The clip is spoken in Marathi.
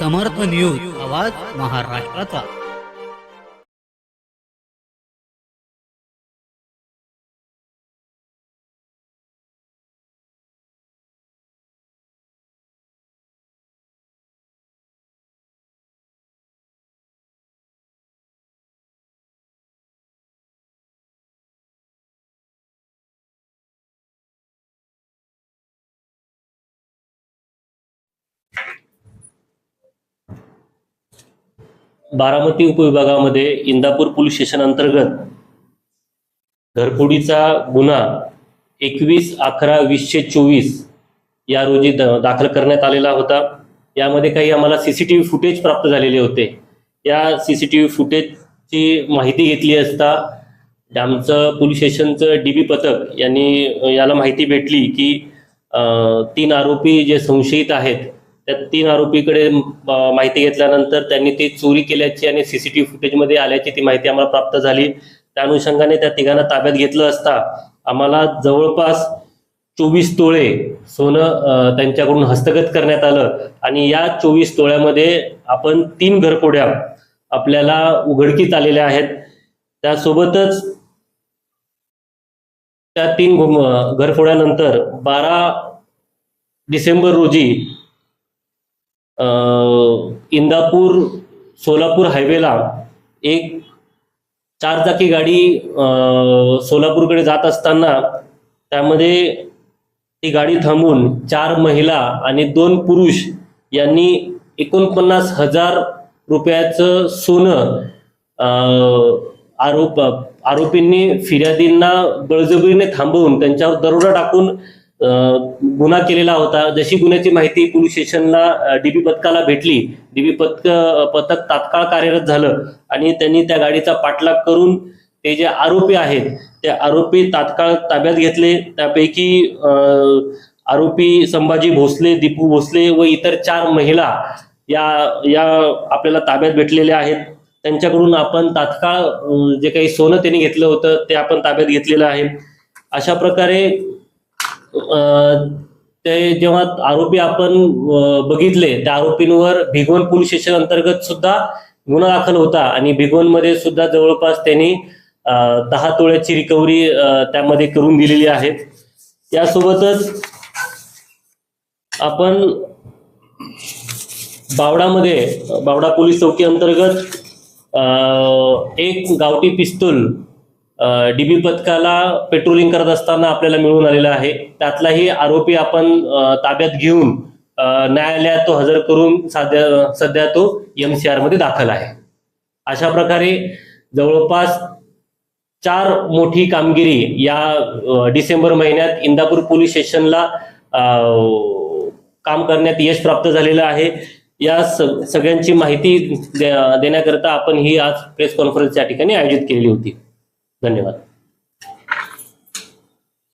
समर्थ न्यूज आवाज महाराष्ट्राचा. बारामती उपविभागामध्ये इंदापूर पोलीस स्टेशन अंतर्गत घरफोडीचा गुन्हा एकवीस अकरा वीसशे चोवीस या रोजी द- दाखल करण्यात आलेला होता. यामध्ये काही आम्हाला सीसीटीव्ही फुटेज प्राप्त झालेले होते. या सीसीटीव्ही फुटेजची माहिती घेतली असता आमचं पोलीस स्टेशनचं डी बी पथक यांनी याला माहिती भेटली की तीन आरोपी जे संशयित आहेत त्या तीन आरोपीकडे माहिती घेतल्यानंतर त्यांनी ती चोरी केल्याची आणि सीसीटीव्ही फुटेजमध्ये आल्याची ती माहिती आम्हाला प्राप्त झाली. त्या अनुषंगाने त्या तिघांना ताब्यात घेतलं असता आम्हाला जवळपास चोवीस तोळे सोनं त्यांच्याकडून हस्तगत करण्यात आलं आणि या चोवीस तोळ्यामध्ये आपण तीन घरफोड्या आपल्याला उघडकीत आलेल्या आहेत. त्यासोबतच त्या तीन घरफोड्यानंतर बारा डिसेंबर रोजी इंदापूर सोलापूर हायवेला एक चारचाकी गाडी सोलापूरकडे जात असताना त्यामध्ये ती गाडी थांबून चार महिला आणि दोन पुरुष यांनी एकोणपन्नास हजार रुपयाचं सोनं आरोप आरोपींनी फिर्यादींना बळजबरीने थांबवून त्यांच्यावर दरोडा टाकून गुन्हा केलेला होता. जशी गुन्ह्याची माहिती पोलीस स्टेशनला डीबी पथकाला भेटली डीबी पथक पथक तात्काळ कार्यरत झालं आणि त्यांनी त्या गाडीचा पाठलाग करून ते जे आरोपी आहेत ते आरोपी तात्काळ ताब्यात घेतले. त्यापैकी आरोपी संभाजी भोसले दीपू भोसले व इतर चार महिला या या आपल्याला ताब्यात भेटलेल्या आहेत. त्यांच्याकडून आपण तात्काळ जे काही सोनं त्यांनी घेतलं होतं ते आपण ताब्यात घेतलेलं आहे. अशा प्रकारे ते जेव्हा आरोपी आपण बघितले त्या आरोपींवर भिगवण पोलीस स्टेशन अंतर्गत सुद्धा गुन्हा दाखल होता. आणि भिगवणमध्ये सुद्धा जवळपास त्यांनी दहा तोळ्याची रिकव्हरी त्यामध्ये करून दिलेली आहे. यासोबतच आपण बावडामध्ये बावडा पोलीस चौकी अंतर्गत एक गावठी पिस्तूल डीबी पथकाला पेट्रोलिंग करत असताना आपल्याला मिळून आलेला आहे. त्यातलाही आरोपी आपण ताब्यात घेऊन न्यायालयात तो हजर करून सध्या सध्या तो एम सी आरमध्ये दाखल आहे. अशा प्रकारे जवळपास चार मोठी कामगिरी या डिसेंबर महिन्यात इंदापूर पोलीस स्टेशनला काम करण्यात यश प्राप्त झालेलं आहे. या सगळ्यांची माहिती दे- देण्याकरता आपण ही आज प्रेस कॉन्फरन्स या ठिकाणी आयोजित केलेली होती. धन्यवाद